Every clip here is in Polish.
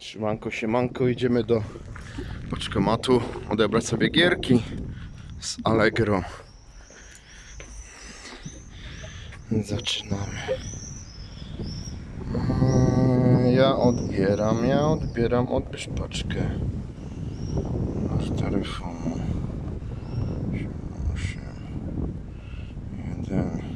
Trzymanko, siemanko, idziemy do paczkomatu odebrać sobie gierki z Allegro. Zaczynamy. Mm, Ja odbieram, ja odbieram, odbierz paczkę. Numer telefonu. 8, 1,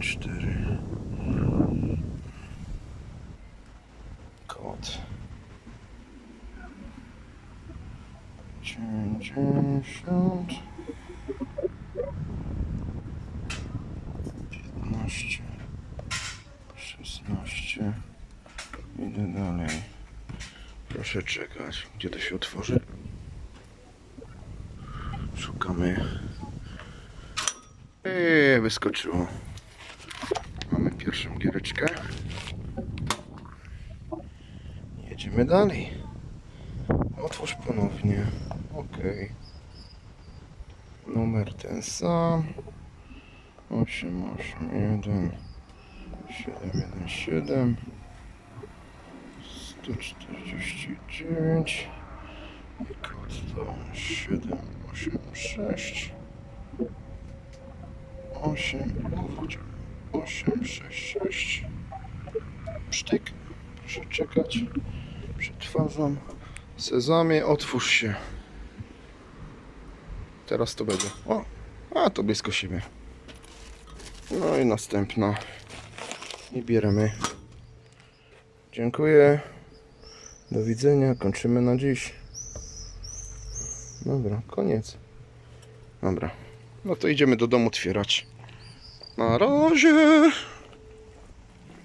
1, 4 Kod. 90 15 16 Idę dalej. Proszę czekać. Gdzie to się otworzy? Szukamy. Eee, wyskoczyło pierwszą giereczkę. Jedziemy dalej. Otwórz ponownie. Ok. Numer ten sam. 881 717 149 i kod to 786 8 8, 6, 6 Sztyk Proszę czekać. Przetwarzam Sezamie, otwórz się. Teraz to będzie. O, a to blisko siebie. No i następna. I bierzemy Dziękuję. Do widzenia, kończymy na dziś. Dobra, koniec. Dobra, no to idziemy do domu otwierać na razie.